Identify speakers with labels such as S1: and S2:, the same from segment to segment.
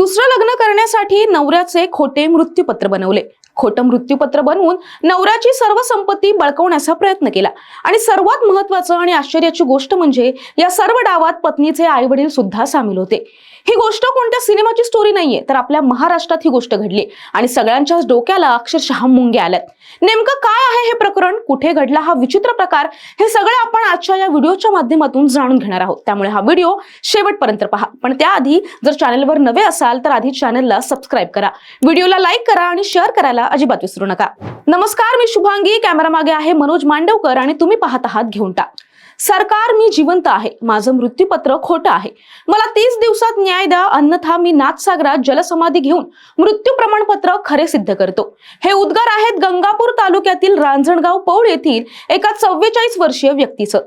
S1: दुसरं लग्न करण्यासाठी नवऱ्याचे खोटे मृत्यूपत्र बनवले. खोटं मृत्यूपत्र बनवून नवऱ्याची सर्व संपत्ती बळकवण्याचा प्रयत्न केला. आणि सर्वात महत्वाचं आणि आश्चर्याची गोष्ट म्हणजे या सर्व डावात पत्नीचे आई वडील सुद्धा सामील होते. ही गोष्ट कोणत्या सिनेमाची स्टोरी नाहीये. तर आपल्या महाराष्ट्रात ही गोष्ट घडली आणि सगळ्यांच्याच डोक्याला अक्षरशः मुंग्या आल्यात. नेमकं काय आहे हे प्रकरण? कुठे घडला हा विचित्र प्रकार? हे सगळं आपण आजच्या या व्हिडिओच्या माध्यमातून जाणून घेणार आहोत. त्यामुळे हा व्हिडिओ शेवटपर्यंत पहा. पण त्याआधी जर चॅनलवर नवे असाल तर आधी चॅनलला सबस्क्राईब करा. व्हिडिओला लाईक करा आणि शेअर करायला अजिबात विसरू नका. नमस्कार मी शुभांगी. कॅमेरा मागे आहे मनोज मांडवकर आणि तुम्ही पाहत आहात घेऊन टाक. सरकार मी जिवंत आहे माझं मृत्यूपत्र खोटं आहे. मला तीस दिवसात न्याय द्या अन्यथा मी नाथसागरात जलसमाधी घेऊन मृत्यू प्रमाणपत्र खरे सिद्ध करतो. हे उद्गार आहेत गंगापूर तालुक्यातील रांजणगाव पौळ येथील एका चव्वेचाळीस वर्षीय व्यक्तीचं.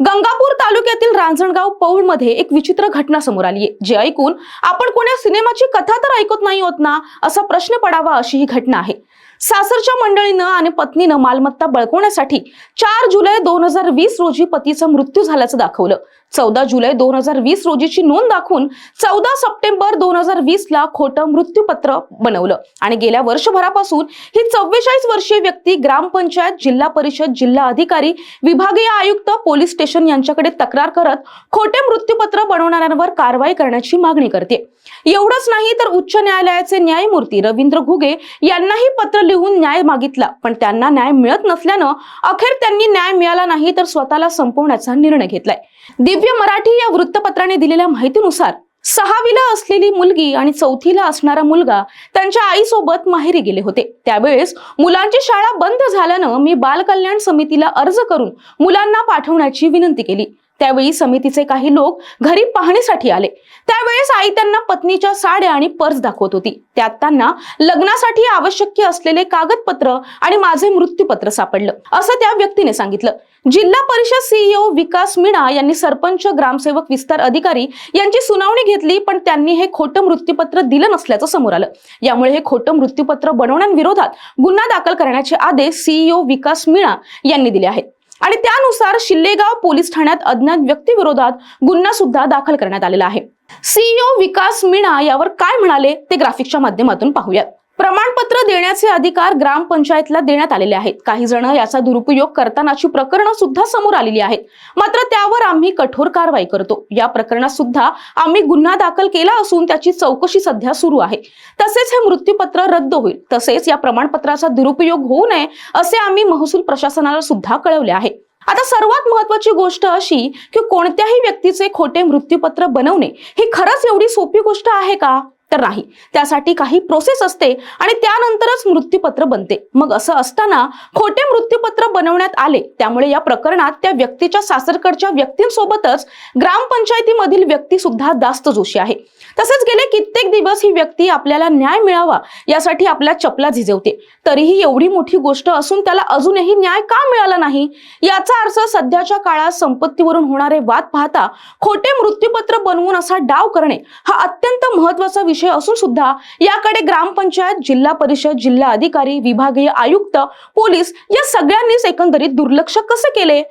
S1: गंगापूर तालुक्यातील रांजणगाव पौळमध्ये एक विचित्र घटना समोर आली आहे जे ऐकून आपण कोण्या सिनेमाची कथा तर ऐकत नाही होत ना असा प्रश्न पडावा अशी ही घटना आहे. सासरच्या मंडळीनं आणि पत्नीनं मालमत्ता बळकवण्यासाठी चार जुलै दोन हजार वीस रोजी पतीचा मृत्यू झाल्याचं दाखवलं. चौदा जुलै दोन हजार वीस रोजीची नोंद दाखवून चौदा सप्टेंबर दोन हजार वीस ला खोटं मृत्यूपत्र बनवलं. आणि गेल्या वर्षभरापासून ही चव्वेचाळीस वर्षीय व्यक्ती ग्रामपंचायत जिल्हा परिषद जिल्हा अधिकारी विभागीय आयुक्त पोलीस स्टेशन यांच्याकडे तक्रार करत खोटे मृत्यूपत्र बनवणाऱ्यांवर कारवाई करण्याची मागणी करते. एवढंच नाही तर उच्च न्यायालयाचे न्यायमूर्ती रवींद्र घुगे यांनाही पत्र लिहून न्याय मागितला पण त्यांना न्याय मिळत नसल्यानं अखेर त्यांनी न्याय मिळाला नाही तर स्वतःला संपवण्याचा निर्णय घेतलाय. दिव्य मराठी या वृत्तपत्राने दिलेल्या माहितीनुसार सहावीला असलेली मुलगी आणि चौथीला असणारा मुलगा त्यांच्या आईसोबत माहेरी गेले होते. त्यावेळेस मुलांची शाळा बंद झाल्यानं मी बालकल्याण समितीला अर्ज करून मुलांना पाठवण्याची विनंती केली. त्यावेळी समितीचे काही लोक घरी पाहणीसाठी आले. त्यावेळेस आई त्यांना पत्नीच्या साड्या आणि पर्स दाखवत होती. त्यात त्यांना लग्नासाठी आवश्यक असलेले कागदपत्र आणि माझे मृत्यूपत्र सापडलं असं त्या व्यक्तीने सांगितलं. जिल्हा परिषद सीईओ विकास मीणा यांनी सरपंच ग्रामसेवक विस्तार अधिकारी यांची सुनावणी घेतली पण त्यांनी हे खोटं मृत्यूपत्र दिलं नसल्याचं समोर आलं. यामुळे हे खोटं मृत्यूपत्र बनवण्याविरोधात गुन्हा दाखल करण्याचे आदेश सीईओ विकास मीणा यांनी दिले आहेत. आणि त्यानुसार शिल्लेगाव पोलीस ठाण्यात अज्ञात व्यक्तीविरोधात गुन्हा सुद्धा दाखल करण्यात आलेला आहे. सीईओ विकास मीणा यावर काय म्हणाले ते ग्राफिकच्या माध्यमातून पाहूयात. प्रमाणपत्र देण्याचे अधिकार ग्रामपंचायतला देण्यात आलेले आहेत. काही जण याचा दुरुपयोग करतानाची प्रकरणं सुद्धा समोर आलेली आहेत. मात्र त्यावर आम्ही कठोर कारवाई करतो. या प्रकरणात सुद्धा आम्ही गुन्हा दाखल केला असून त्याची चौकशी सध्या सुरू आहे. तसेच हे मृत्यूपत्र रद्द होईल. तसेच या प्रमाणपत्राचा दुरुपयोग होऊ नये असे आम्ही महसूल प्रशासनाला सुद्धा कळवले आहे. आता सर्वात महत्वाची गोष्ट अशी की कोणत्याही व्यक्तीचे खोटे मृत्यूपत्र बनवणे ही खरंच एवढी सोपी गोष्ट आहे का? तर नाही. त्यासाठी काही प्रोसेस असते आणि त्यानंतरच मृत्यूपत्र बनते. मग असं असताना खोटे मृत्यूपत्र बनवण्यात आले त्यामुळे या प्रकरणात त्या व्यक्तीच्या सासरकडच्या व्यक्तींसोबतच ग्रामपंचायतीमधील व्यक्ती सुद्धा जास्त जोशी आहे. तसंच गेले कित्येक दिवस ही व्यक्ती आपल्याला न्याय मिळावा यासाठी आपल्या चपला झिजवते. तरीही एवढी मोठी गोष्ट असून त्याला अजूनही न्याय का मिळाला नाही? याचा अर्थ सध्याच्या काळात संपत्तीवरून होणारे वाद पाहता खोटे मृत्यूपत्र बनवून असा डाव करणे हा अत्यंत महत्त्वाचा विषय असून सुद्धा याकडे ग्रामपंचायत जिल्हा परिषद जिल्हा अधिकारी विभागीय आयुक्त पोलीस या सगळ्यांनीच एकंदरीत दुर्लक्ष कसे केले?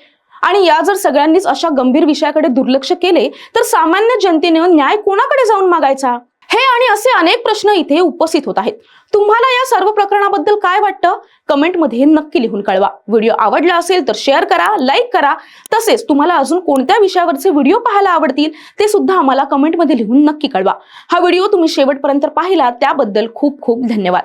S1: आणि या जर सगळ्यांनीच अशा गंभीर विषयाकडे दुर्लक्ष केले तर सामान्य जनतेने न्याय कोणाकडे जाऊन मागायचा? हे आणि असे अनेक प्रश्न इथे उपस्थित होत आहेत. तुम्हाला या सर्व प्रकरणाबद्दल काय वाटतं? कमेंटमध्ये नक्की लिहून कळवा. व्हिडिओ आवडला असेल तर शेअर करा लाईक करा. तसेच तुम्हाला अजून कोणत्या विषयावरचे व्हिडिओ पाहायला आवडतील ते सुद्धा आम्हाला कमेंटमध्ये लिहून नक्की कळवा. हा व्हिडिओ तुम्ही शेवटपर्यंत पाहिला त्याबद्दल खूप खूप धन्यवाद.